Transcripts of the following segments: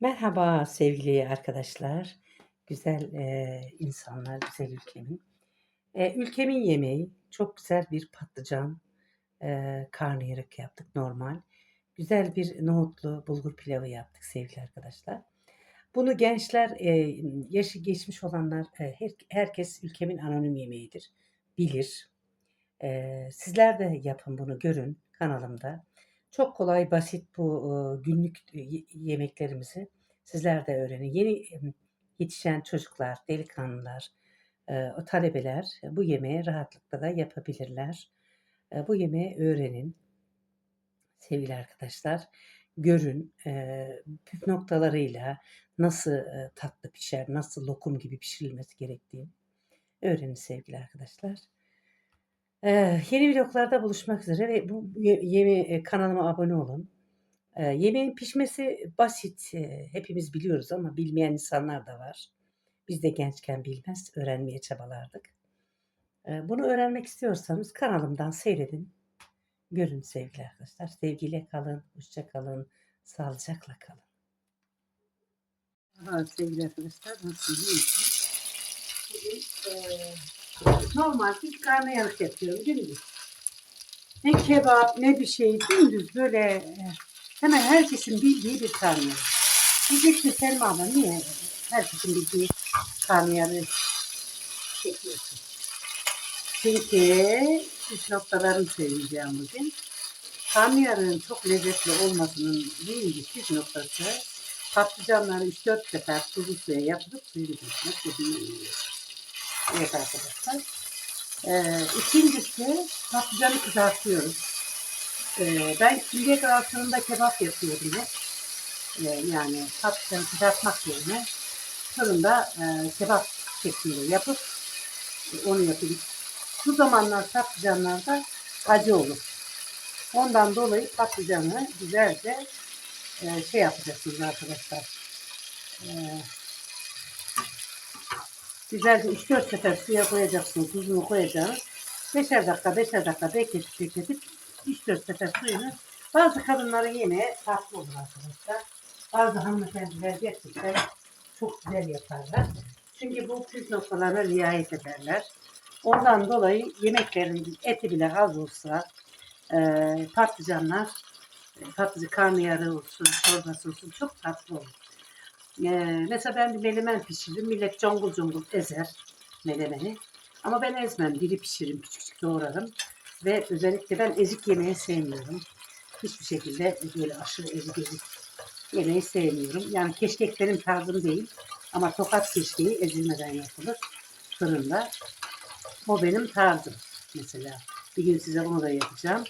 Merhaba sevgili arkadaşlar, güzel, eee, insanlar, güzel ülkemin. Eee, ülkemin yemeği çok güzel bir patlıcan, eee, karnıyarık yaptık normal. Güzel bir nohutlu bulgur pilavı yaptık sevgili arkadaşlar. Bunu gençler, eee, yaşı geçmiş olanlar, eee, her herkes ülkemin anonim yemeğidir, bilir. Eee, sizler de yapın bunu, görün kanalımda. Çok kolay, basit bu, günlük yemeklerimizi sizler de öğrenin. Yeni, yetişen çocuklar, delikanlılar, o talebeler bu yemeği rahatlıkla da yapabilirler. Bu yemeği öğrenin. Sevgili arkadaşlar, görün, püf noktalarıyla nasıl, tatlı pişer, nasıl lokum gibi pişirilmesi gerektiğini öğrenin sevgili arkadaşlar. Eee, yeni vlog'larda buluşmak üzere ve bu ye yeme eee, kanalıma abone olun. Eee, yemeğin pişmesi basit, eee, hepimiz biliyoruz ama bilmeyen insanlar da var. Biz de gençken bilmez, öğrenmeye çabalardık. Eee, bunu öğrenmek istiyorsanız kanalımdan seyredin, görün sevgili arkadaşlar. Sevgiyle kalın, hoşça kalın, sağlıcakla kalın. Merhaba sevgili arkadaşlar, nasılsınız? Bugün, eee, normal bir karnıyarık yapıyorum, dümdüz. Ne kebap ne bir şey, dümdüz böyle, eee, hemen herkesin bildiği bir karnıyarık. Diyeceksin Selma abla niye herkesin bildiği karnıyarığı çekiyorsun? Çünkü püf noktalarını söyleyeceğim bugün. Karnıyarığın çok lezzetli olmasının birinci püf noktası patlıcanları 3-4 sefer tuzlu suya yatırıp suyunu dökmek dinleniyor. Evet arkadaşlar. Ee, ikincisi patlıcanı kızartıyoruz. Ee, ben şimdiye kadar fırında kebap yapıyordum hep. Ee, yani patlıcanı kızartmak yerine fırında e, kebap şeklinde yapıp e, onu yapayım. Bu zamanlar patlıcanlarda acı olur. Ondan dolayı patlıcanı güzelce e, şey yapacaksınız arkadaşlar. E, güzelce 3-4 sefer suya koyacaksınız. Tuzunu koyacaksınız. 5'er dakika 5'er dakika bekletip bekletip 3-4 sefer suyunu bazı kadınların yemeği farklı olur arkadaşlar. Bazı hanımefendiler gerçekten çok güzel yaparlar. Çünkü bu püf noktalarına riayet ederler. Ondan dolayı yemeklerin eti bile az olsa e, patlıcanlar, patlıcı karnıyarığı olsun, çorbası olsun çok tatlı olur. E, mesela ben bir melemen pişiririm. Millet congul congul ezer melemeni. Ama ben ezmem. Diri pişiririm, küçük küçük doğrarım. Ve özellikle ben ezik yemeği sevmiyorum. Hiçbir şekilde böyle aşırı ezik ezik yemeği sevmiyorum. Yani keşkek benim tarzım değil. Ama tokat keşkeği ezilmeden yapılır fırında. O benim tarzım mesela. Bir gün size onu da yapacağım.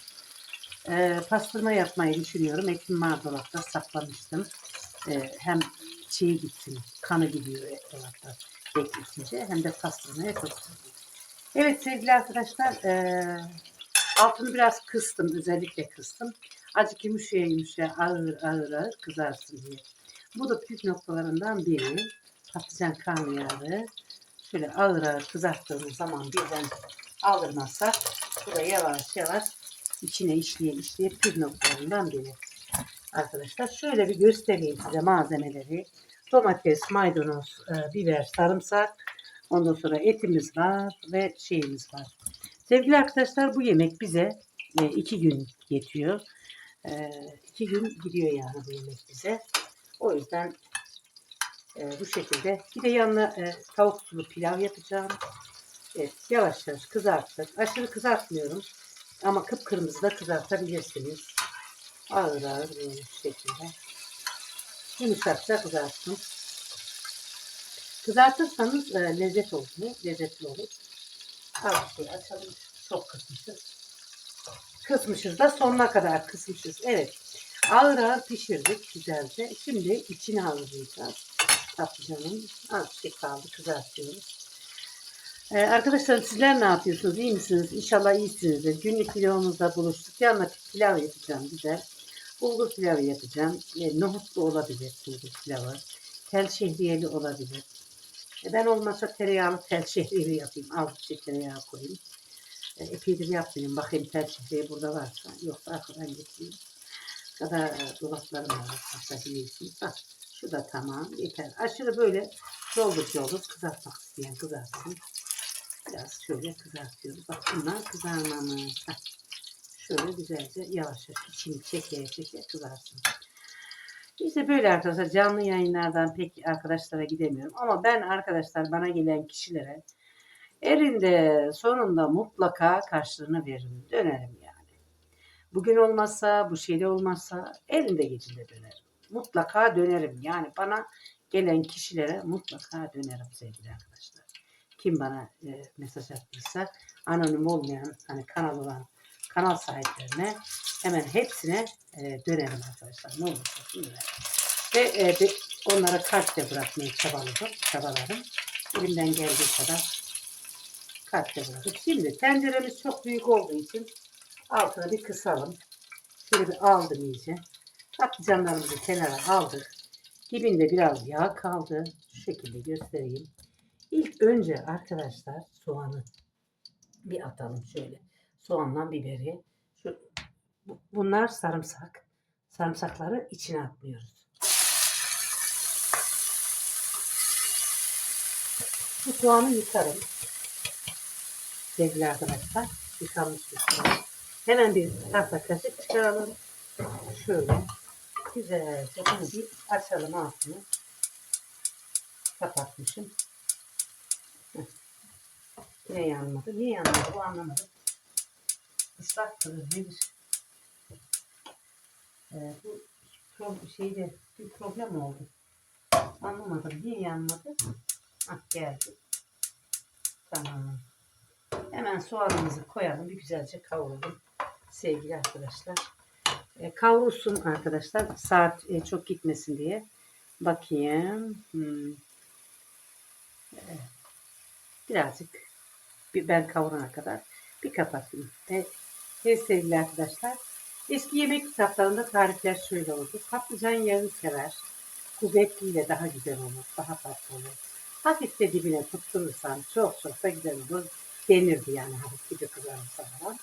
Ee, pastırma yapmayı düşünüyorum. Ekim var saklamıştım. Ee, hem şeyi gitsin, kanı gidiyor dolapta bekletince hem de pastırmaya çok seviyorum. Evet sevgili arkadaşlar ee, altını biraz kıstım özellikle kıstım. Azıcık yumuşaya yumuşaya ağır ağır ağır kızarsın diye. Bu da püf noktalarından biri. Patlıcan karnıyarığı. Şöyle ağır ağır kızarttığımız zaman birden aldırmazsak bu da yavaş yavaş içine işleye işleye püf noktalarından biri. Arkadaşlar şöyle bir göstereyim size malzemeleri. Domates, maydanoz, e, biber, sarımsak. Ondan sonra etimiz var ve şeyimiz var. Sevgili arkadaşlar bu yemek bize e, iki gün yetiyor. E, iki gün gidiyor yani bu yemek bize. O yüzden bu şekilde. Bir de yanına e, tavuk sulu pilav yapacağım. Evet, yavaş yavaş kızarttık. Aşırı kızartmıyorum. Ama kıpkırmızı da kızartabilirsiniz. Ağır ağır böyle şekilde. Yumuşakça kızarttım. Kızartırsanız e, lezzet olur. Lezzetli olur. Artık açalım. Çok kısmışız. Kısmışız da sonuna kadar kısmışız. Evet. Ağır ağır pişirdik güzelce. Şimdi içini hazırlayacağız. Patlıcanın az şey kaldı kızartıyoruz. Ee, arkadaşlar sizler ne yapıyorsunuz? İyi misiniz? İnşallah iyisinizdir. Günlük videomuzda buluştuk. Yanına pilav yapacağım güzel. Bulgur pilavı yapacağım. E, nohutlu olabilir bulgur pilavı. Tel şehriyeli olabilir. E, ben olmazsa tereyağlı tel şehriyeli yapayım. Az bir şey tereyağı koyayım. E, epeydir yapmayayım. Bakayım tel şehriye burada varsa. Yoksa arkadan getireyim. Kadar e, dolaplarım var. Hatta. Bak Şu da tamam yeter. Aşırı böyle doldur doldur kızartmak isteyen kızartsın. Biraz şöyle kızartıyoruz. Bak bunlar kızarmamış. Heh. Şöyle güzelce yavaş yavaş içini çeke çeke kızarsın. İşte böyle arkadaşlar canlı yayınlardan pek arkadaşlara gidemiyorum. Ama ben arkadaşlar bana gelen kişilere erinde sonunda mutlaka karşılığını veririm. Dönerim yani. Bugün olmazsa bu şeyde olmazsa elinde gecinde dönerim. Mutlaka dönerim. Yani bana gelen kişilere mutlaka dönerim sevgili arkadaşlar. Kim bana e, mesaj attıysa anonim olmayan hani kanal olan kanal sahiplerine hemen hepsine e, dönerim arkadaşlar. Ne olursa olsun dönerim. Ve e, de, onlara kart da bırakmaya çabaladım, çabalarım. Elimden geldiği kadar da bırakıp. Şimdi tenceremiz çok büyük olduğu için altını bir kısalım. Şöyle bir aldım iyice. Patlıcanlarımızı kenara aldık. Dibinde biraz yağ kaldı. Şu şekilde göstereyim. İlk önce arkadaşlar soğanı bir atalım şöyle. Soğanla biberi. Şu, bu- bunlar sarımsak. Sarımsakları içine atmıyoruz. Bu soğanı yıkarım. Sevgili arkadaşlar. Yıkanmış bir soğan. Hemen bir tahta kaşık çıkaralım. Şöyle güzelce bunu bir açalım altını. Kapatmışım. Yine yanmadı. Niye yanmadı bu anlamadım. Islak kılır nedir? Ee, bu pro- şeyde bir problem oldu. Anlamadım. Niye yanmadı? Ah geldi. Tamam. Hemen soğanımızı koyalım. Bir güzelce kavuralım. Sevgili arkadaşlar. E, kavrulsun arkadaşlar. Saat e, çok gitmesin diye. Bakayım. Hmm. Evet. Birazcık bir ben kavurana kadar bir kapatayım. Evet, evet sevgili arkadaşlar. Eski yemek kitaplarında tarifler şöyle oldu. Patlıcan yağı sever. Kuzu etiyle daha güzel olur. Daha tatlı olur. Hafif de dibine tutturursan çok çok da güzel olur. Denirdi yani hafif gibi kızarırsa falan.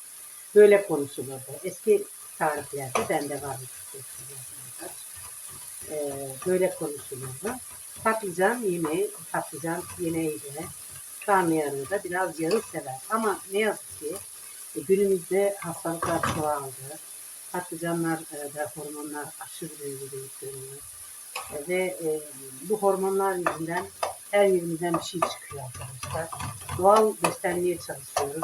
Böyle konuşulurdu. Eski tariflerde bende var. Ee, böyle konuşulurdu. Patlıcan yemeği, patlıcan yemeği de karnıyarığı da biraz yağı sever. Ama ne yazık ki günümüzde hastalıklar çoğaldı. Patlıcanlar e, da hormonlar aşırı derecede yükleniyor. E, ve e, bu hormonlar yüzünden her yerimizden bir şey çıkıyor arkadaşlar. Doğal beslenmeye çalışıyoruz.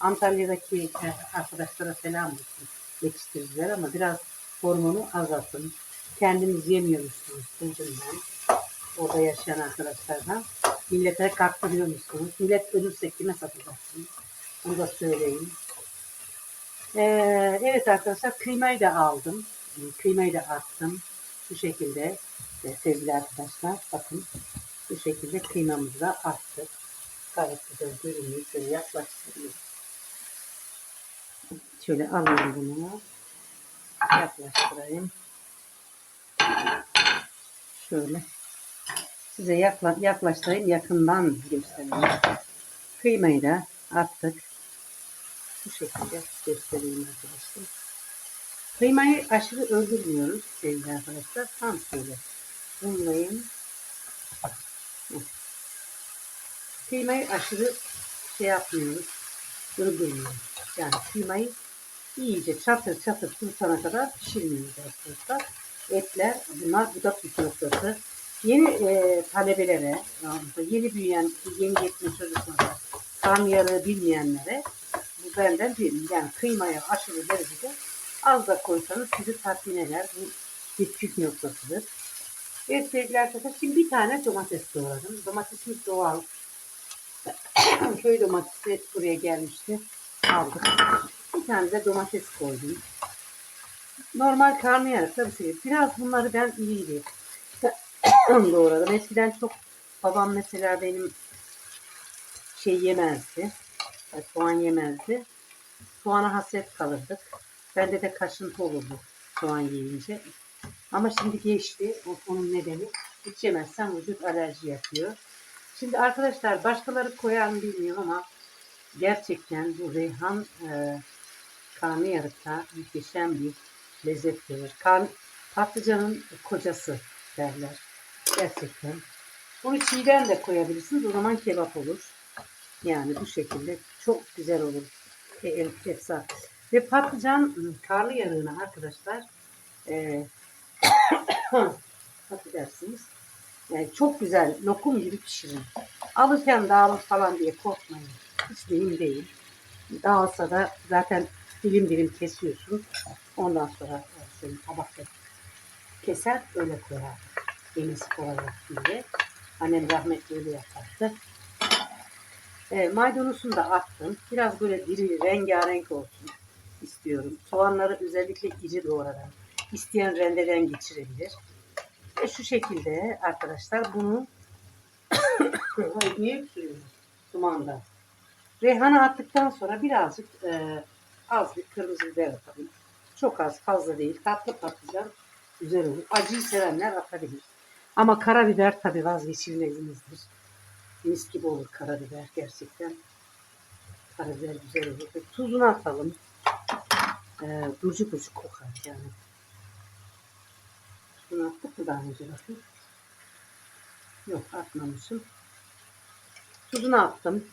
Antalya'daki e, arkadaşlara selam olsun yetiştiriciler ama biraz hormonu azaltın. Kendimiz yemiyormuşsunuz ben. Orada yaşayan arkadaşlardan. Millete kaptırıyormuşsunuz. Millet ölürse kime satacaksınız? Onu da söyleyeyim. Ee, evet arkadaşlar kıymayı da aldım. Kıymayı da attım. Bu şekilde e, sevgili arkadaşlar bakın bu şekilde kıymamızı da attık. Gayet güzel görünüyor. Şöyle yaklaştırayım. Şöyle alayım bunu. Yaklaştırayım. Şöyle. Size yakla, yaklaştırayım. Yakından göstereyim. Kıymayı da attık. Bu şekilde göstereyim arkadaşlar. Kıymayı aşırı öldürmüyoruz sevgili arkadaşlar. Tam şöyle unlayayım. Hı. Kıymayı aşırı şey yapmıyoruz. Öldürmüyoruz. Yani kıymayı iyice çatır çatır tutana kadar pişirmiyoruz arkadaşlar. Etler bunlar bu da püf noktası. Yeni e, talebelere, yeni büyüyen, yeni yetme çocuklara, karnıyarığı bilmeyenlere bu benden bir yani kıymaya aşırı derecede az da koysanız sizi tatmin eder. Bu bir püf noktasıdır. Evet sevgili şimdi bir tane domates doğradım. Domatesimiz doğal. Köy domatesi buraya gelmişti. Aldık. Bir tane de domates koydum. Normal karnıyarık tabii ki. Biraz bunları ben iyiydi. doğradım. Eskiden çok babam mesela benim şey yemezdi. E, Soğan yemezdi. Soğana hasret kalırdık. Bende de kaşıntı olurdu soğan yiyince. Ama şimdi geçti. Onun nedeni hiç yemezsen vücut alerji yapıyor. Şimdi arkadaşlar başkaları koyar mı bilmiyorum ama gerçekten bu reyhan e, karnıyarıkta muhteşem bir lezzet verir. Kan, patlıcanın kocası derler. Gerçekten. Bunu çiğden de koyabilirsiniz. O zaman kebap olur. Yani bu şekilde çok güzel olur. E, e, efsane. Ve patlıcan karlı yarığını arkadaşlar e, affedersiniz. Yani çok güzel lokum gibi pişirin. Alırken dağılır falan diye korkmayın. Hiç benim değil. Dağılsa da zaten dilim dilim kesiyorsun. Ondan sonra e, şöyle tabakta keser öyle koyar. Kolay olsun diye. Annem rahmetli öyle yapardı. E, maydanozunu da attım. Biraz böyle diri rengarenk olsun istiyorum. Soğanları özellikle iri doğradan. İsteyen rendeden geçirebilir. Ve şu şekilde arkadaşlar bunu Ay, niye öksürüyorum? Dumanda. Reyhanı attıktan sonra birazcık e, az bir kırmızı biber atalım. Çok az fazla değil. Tatlı patlıcan güzel olur. Acıyı sevenler atabilir. Ama karabiber tabii vazgeçilmezimizdir. Mis gibi olur karabiber gerçekten. Karabiber güzel olur. Tuzunu atalım. Ee, burcu burcu kokar yani. Tuzunu attık mı daha önce bakın. Yok atmamışım. Tuzunu attım.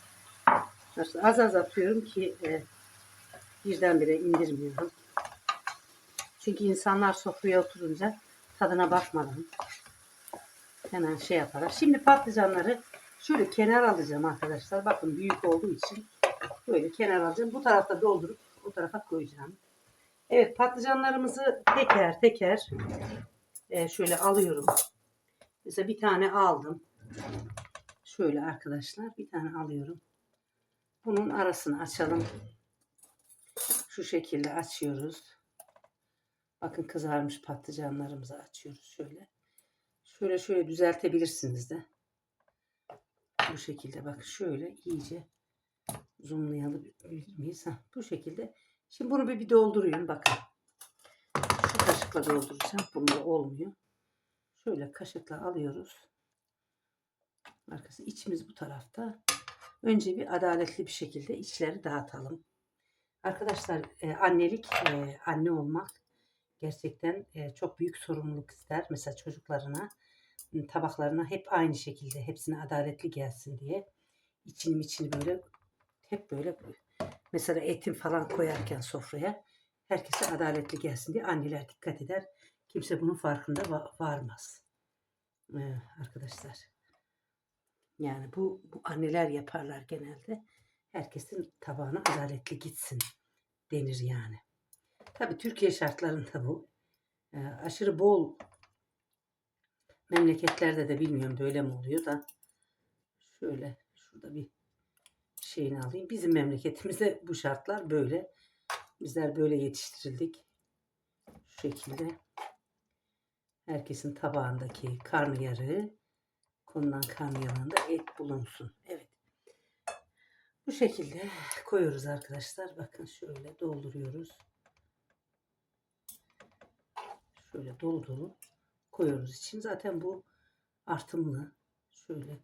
Az az atıyorum ki e, birdenbire indirmiyorum. Çünkü insanlar sofraya oturunca tadına bakmadan hemen şey yaparlar. Şimdi patlıcanları şöyle kenar alacağım arkadaşlar. Bakın büyük olduğu için böyle kenar alacağım. Bu tarafta doldurup o tarafa koyacağım. Evet patlıcanlarımızı teker teker e, şöyle alıyorum. Mesela bir tane aldım. Şöyle arkadaşlar bir tane alıyorum. Bunun arasını açalım. Şu şekilde açıyoruz. Bakın kızarmış patlıcanlarımızı açıyoruz şöyle. Şöyle şöyle düzeltebilirsiniz de. Bu şekilde bak şöyle iyice zoomlayalım miyiz? Ha, bu şekilde. Şimdi bunu bir, bir dolduruyorum bakın. Şu kaşıkla dolduracağım. Bunda olmuyor. Şöyle kaşıkla alıyoruz. Arkası içimiz bu tarafta. Önce bir adaletli bir şekilde içleri dağıtalım. Arkadaşlar e, annelik, e, anne olmak gerçekten e, çok büyük sorumluluk ister. Mesela çocuklarına, tabaklarına hep aynı şekilde hepsine adaletli gelsin diye. İçini içini böyle hep böyle mesela etin falan koyarken sofraya herkese adaletli gelsin diye anneler dikkat eder. Kimse bunun farkında va- varmaz. Ee, arkadaşlar. Yani bu, bu anneler yaparlar genelde. Herkesin tabağına adaletli gitsin denir yani. Tabii Türkiye şartlarında bu. Ee, aşırı bol memleketlerde de bilmiyorum böyle mi oluyor da şöyle şurada bir şeyini alayım. Bizim memleketimizde bu şartlar böyle. Bizler böyle yetiştirildik. Şu şekilde. Herkesin tabağındaki karnıyarığı konulan karnıyarığında et bulunsun. Evet. Bu şekilde koyuyoruz arkadaşlar. Bakın şöyle dolduruyoruz. Şöyle dolu dolu koyuyoruz için. Zaten bu artımlı. Şöyle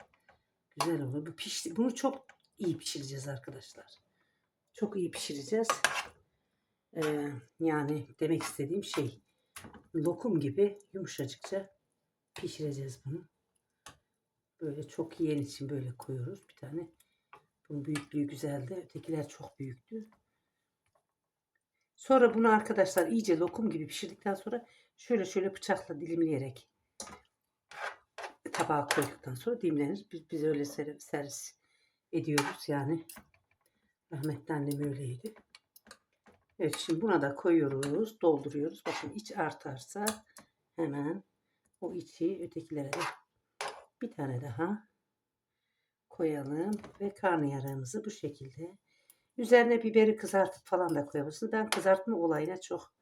güzel olur. Bu pişti. Bunu çok iyi pişireceğiz arkadaşlar. Çok iyi pişireceğiz. Ee, yani demek istediğim şey lokum gibi yumuşacıkça pişireceğiz bunu. Böyle çok yiyen için böyle koyuyoruz. Bir tane bunun büyüklüğü güzeldi. Ötekiler çok büyüktü. Sonra bunu arkadaşlar iyice lokum gibi pişirdikten sonra şöyle şöyle bıçakla dilimleyerek tabağa koyduktan sonra dilimlenir. Biz, biz öyle ser- servis ediyoruz yani. Rahmetli annem öyleydi. Evet şimdi buna da koyuyoruz, dolduruyoruz. Bakın iç artarsa hemen o içi ötekilere de bir tane daha koyalım ve karnıyarığımızı bu şekilde üzerine biberi kızartıp falan da koyabilirsiniz. Ben kızartma olayına çok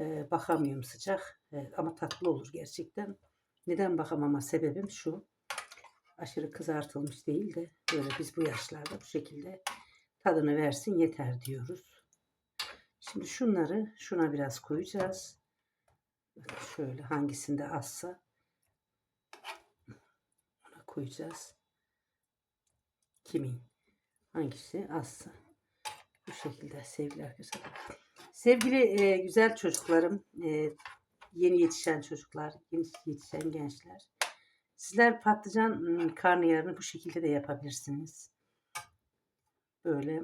e, bakamıyorum sıcak E, ama tatlı olur gerçekten. Neden bakamama sebebim şu. Aşırı kızartılmış değil de böyle biz bu yaşlarda bu şekilde tadını versin yeter diyoruz. Şimdi şunları şuna biraz koyacağız. Şöyle hangisinde azsa ona koyacağız. Kimin hangisi azsa. Bu şekilde sevgili arkadaşlar. Sevgili e, güzel çocuklarım, e, yeni yetişen çocuklar, yeni yetişen gençler. Sizler patlıcan ım, karnıyarını bu şekilde de yapabilirsiniz. Böyle.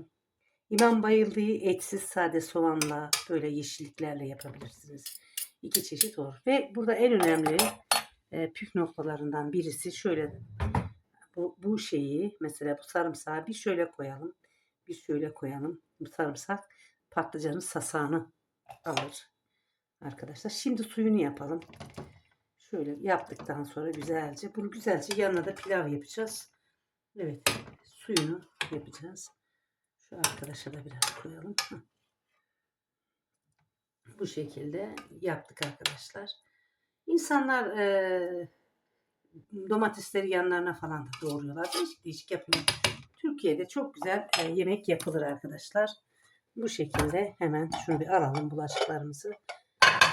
İmam bayıldığı etsiz sade soğanla böyle yeşilliklerle yapabilirsiniz. İki çeşit olur. Ve burada en önemli e, püf noktalarından birisi şöyle bu, bu şeyi mesela bu sarımsağı bir şöyle koyalım. Bir şöyle koyalım. Sarımsak patlıcanın sasağını alır. Arkadaşlar şimdi suyunu yapalım. Şöyle yaptıktan sonra güzelce bunu güzelce yanına da pilav yapacağız. Evet suyunu yapacağız. Şu arkadaşa da biraz koyalım. Bu şekilde yaptık arkadaşlar. İnsanlar eee, domatesleri yanlarına falan da doğruyorlar. Değişik değişik yapıyor. Türkiye'de çok güzel e, yemek yapılır arkadaşlar. Bu şekilde hemen şunu bir alalım bulaşıklarımızı.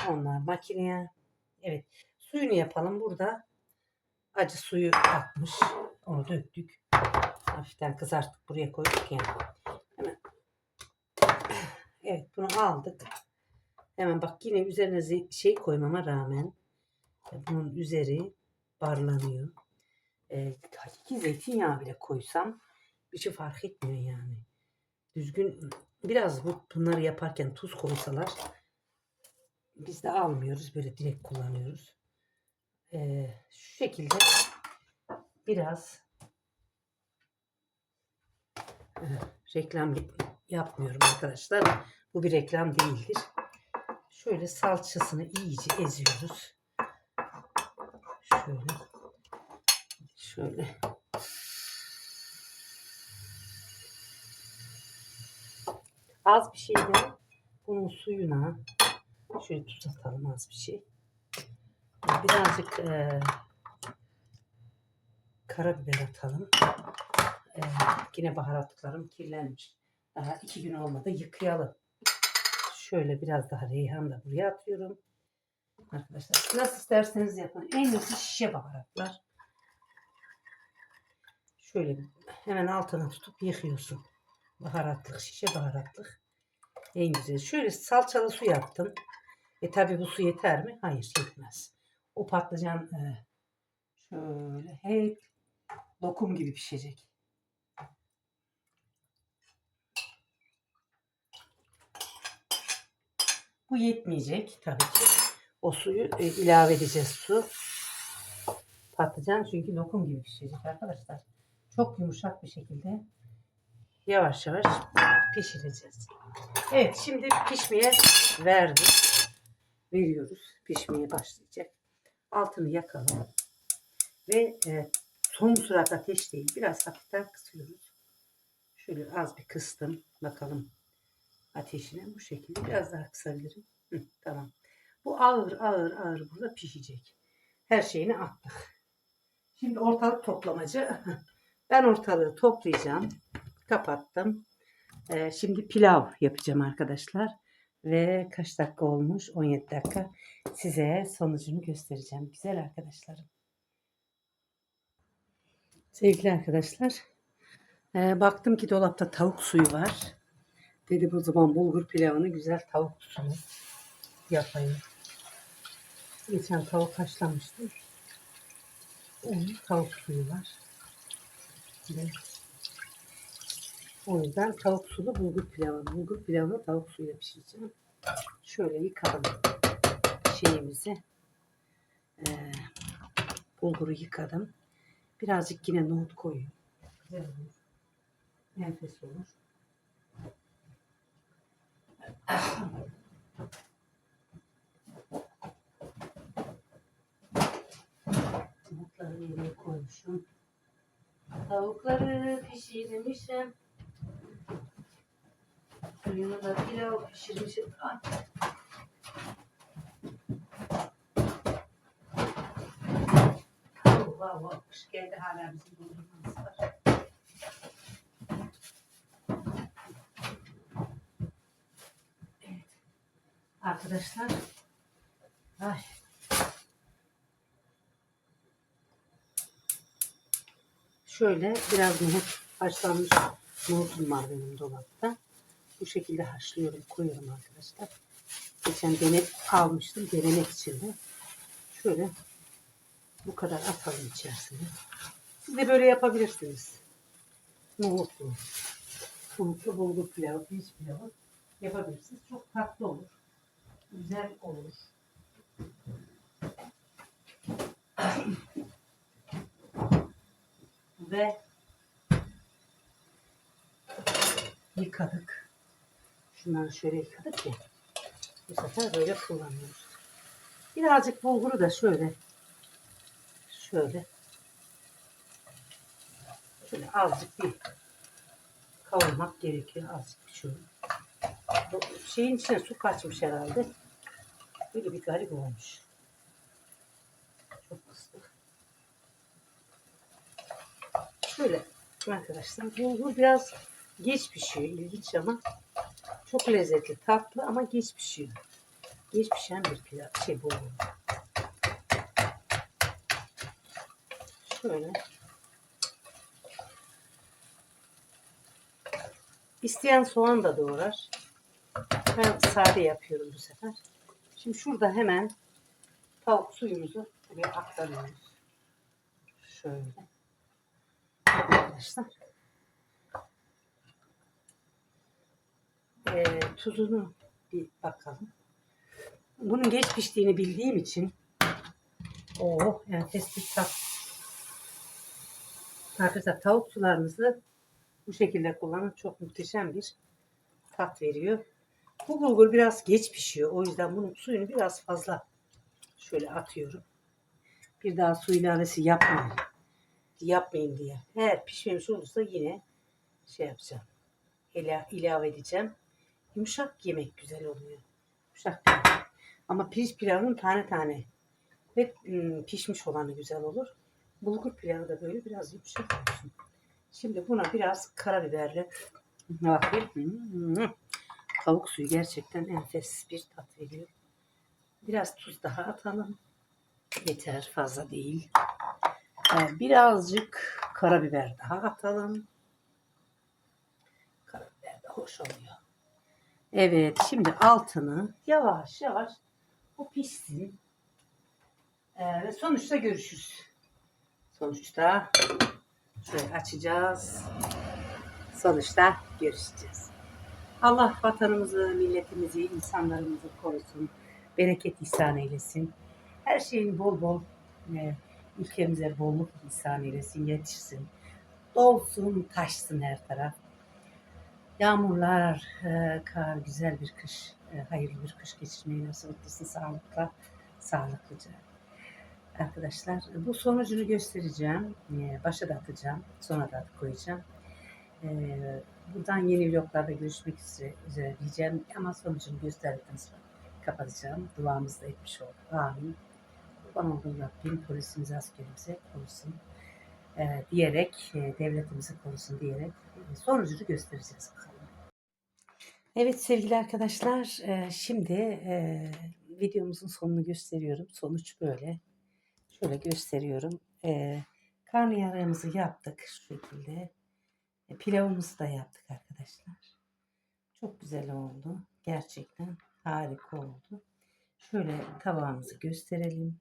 Onlar makineye. Evet. Suyunu yapalım. Burada acı suyu akmış. Onu döktük. Hafiften kızarttık. Buraya koyduk ya. Hemen. Evet bunu aldık. Hemen bak yine üzerine ze- şey koymama rağmen bunun üzeri barlanıyor. E, hakiki zeytinyağı bile koysam bir şey fark etmiyor yani. Düzgün biraz bu bunları yaparken tuz koysalar biz de almıyoruz. Böyle direkt kullanıyoruz. E, şu şekilde biraz e, reklam yapmıyorum arkadaşlar. Bu bir reklam değildir. Şöyle salçasını iyice eziyoruz. Şöyle. Şöyle. Az bir şey de bunun suyuna şöyle tuz atalım az bir şey. Birazcık eee karabiber atalım. Eee, yine baharatlarım kirlenmiş. Daha iki gün olmadı yıkayalım. Şöyle biraz daha reyhan da buraya atıyorum. Arkadaşlar nasıl isterseniz yapın. En iyisi şişe baharatlar. Şöyle hemen altına tutup yıkıyorsun. Baharatlık, şişe baharatlık. En güzel. Şöyle salçalı su yaptım. E tabi bu su yeter mi? Hayır yetmez. O patlıcan e, şöyle hep lokum gibi pişecek. Bu yetmeyecek tabii ki. O suyu e, ilave edeceğiz su. Patlıcan çünkü lokum gibi pişecek arkadaşlar. Çok yumuşak bir şekilde yavaş yavaş pişireceğiz. Evet şimdi pişmeye verdik. Veriyoruz. Pişmeye başlayacak. Altını yakalım. Ve e, son sürat ateş değil. Biraz hafiften kısıyoruz. Şöyle az bir kıstım. Bakalım ateşine bu şekilde. Biraz daha kısabilirim. Hı, tamam. Bu ağır ağır ağır burada pişecek. Her şeyini attık. Şimdi ortalık toplamacı. Ben ortalığı toplayacağım. Kapattım. Ee, şimdi pilav yapacağım arkadaşlar. Ve kaç dakika olmuş? 17 dakika. Size sonucunu göstereceğim. Güzel arkadaşlarım. Sevgili arkadaşlar. ee, baktım ki dolapta tavuk suyu var. Dedim o zaman bulgur pilavını güzel tavuk suyu yapayım. Geçen tavuk haşlamıştım. Onun tavuk suyu var. Ve o yüzden tavuk sulu bulgur pilavı. Bulgur pilavını tavuk suyuyla pişireceğim. Şöyle yıkalım şeyimizi. Ee, bulguru yıkadım. Birazcık yine nohut koyuyorum. Güzel olur. Enfes olur. Tavukları yerine koymuşum. Tavukları pişirmişim. Suyunu da pilav pişirmişim. Ay. Wow, wow. Kış geldi hala bizim dondurmamız var. Evet. Arkadaşlar. Ay. Şöyle biraz nohut haşlanmış nohutum var benim dolapta. Bu şekilde haşlıyorum, koyuyorum arkadaşlar. Geçen dene almıştım denemek için de. Şöyle Bu kadar atalım içerisine. Siz de böyle yapabilirsiniz. Nohutlu, bulutlu bulgur pilavı, pirinç pilavı yapabilirsiniz. Çok tatlı olur. Güzel olur. Ve yıkadık. Şunları şöyle yıkadık ya. Bu sefer böyle kullanıyoruz. Birazcık bulguru da şöyle şöyle şöyle azıcık bir kavurmak gerekiyor. Azıcık şöyle. Bu şeyin içine su kaçmış herhalde. Böyle bir garip olmuş. Çok kıstık. Şöyle arkadaşlar bulgur biraz geç pişiyor ilginç ama çok lezzetli tatlı ama geç pişiyor. Geç pişen bir pilav şey bulgur. Şöyle. İsteyen soğan da doğrar. Ben sade yapıyorum bu sefer. Şimdi şurada hemen tavuk suyumuzu buraya aktarıyoruz. Şöyle. Arkadaşlar. Ee, tuzunu bir bakalım. Bunun geç piştiğini bildiğim için o enfes bir tat. Arkadaşlar tavuk sularınızı bu şekilde kullanın. Çok muhteşem bir tat veriyor. Bu bulgur biraz geç pişiyor. O yüzden bunun suyunu biraz fazla şöyle atıyorum. Bir daha su ilavesi yapmayın. Yapmayın diye. Eğer pişmemiş olursa yine şey yapacağım. Ila, ilave edeceğim. Yumuşak yemek güzel oluyor. Yumuşak. Ama pirinç pilavının tane tane ve pişmiş olanı güzel olur. Bulgur pilavı da böyle biraz yumuşak olsun. Şimdi buna biraz karabiberle ne bakayım. Hmm. Tavuk suyu gerçekten enfes bir tat veriyor. Biraz tuz daha atalım. Yeter fazla değil. Ee, birazcık karabiber daha atalım. Karabiber de hoş oluyor. Evet şimdi altını yavaş yavaş o pişsin. Ee, ve sonuçta görüşürüz. Sonuçta şöyle açacağız. Sonuçta görüşeceğiz. Allah vatanımızı, milletimizi, insanlarımızı korusun. Bereket ihsan eylesin. Her şeyin bol bol e, ülkemize bolluk ihsan eylesin, yetişsin. Dolsun, taşsın her taraf. Yağmurlar, e, kar, güzel bir kış, e, hayırlı bir kış geçirmeyi nasip etsin sağlıkla, sağlıklıca. Arkadaşlar bu sonucunu göstereceğim. E, başa da atacağım, sonra da koyacağım. Buradan yeni vloglarda görüşmek üzere, diyeceğim ama sonucunu gösterdikten sonra kapatacağım. Duamızı da etmiş olduk. Amin. Kurban olduğum Rabbim polisimizi, askerimizi korusun e, diyerek, e, devletimizi korusun diyerek e, sonucunu göstereceğiz bakalım. Evet sevgili arkadaşlar, e, şimdi e, videomuzun sonunu gösteriyorum. Sonuç böyle. Şöyle gösteriyorum. E, karnıyarığımızı yaptık şu şekilde. E, pilavımızı da yaptık arkadaşlar. Çok güzel oldu. Gerçekten harika oldu. Şöyle tabağımızı gösterelim.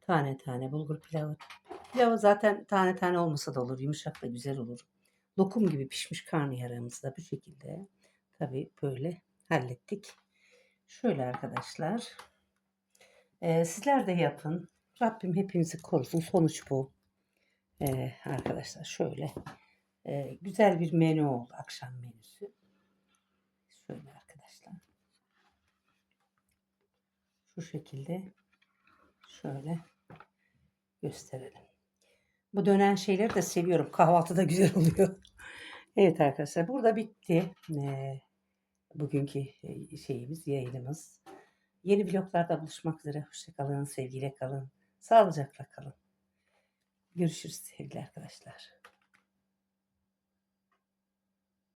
Tane tane bulgur pilavı. Pilavı zaten tane tane olmasa da olur. Yumuşak da güzel olur. Lokum gibi pişmiş karnıyarığımızı da bu şekilde tabii böyle hallettik. Şöyle arkadaşlar. Ee, sizler de yapın. Rabbim hepinizi korusun. Sonuç bu. Ee, arkadaşlar şöyle. Ee, güzel bir menü oldu. Akşam menüsü. Şöyle arkadaşlar. Şu şekilde şöyle gösterelim. Bu dönen şeyleri de seviyorum. Kahvaltıda güzel oluyor. evet arkadaşlar burada bitti. Ee, bugünkü şeyimiz, yayınımız. Yeni vloglarda buluşmak üzere. Hoşçakalın, sevgiyle kalın. Sağlıcakla kalın. Görüşürüz sevgili arkadaşlar.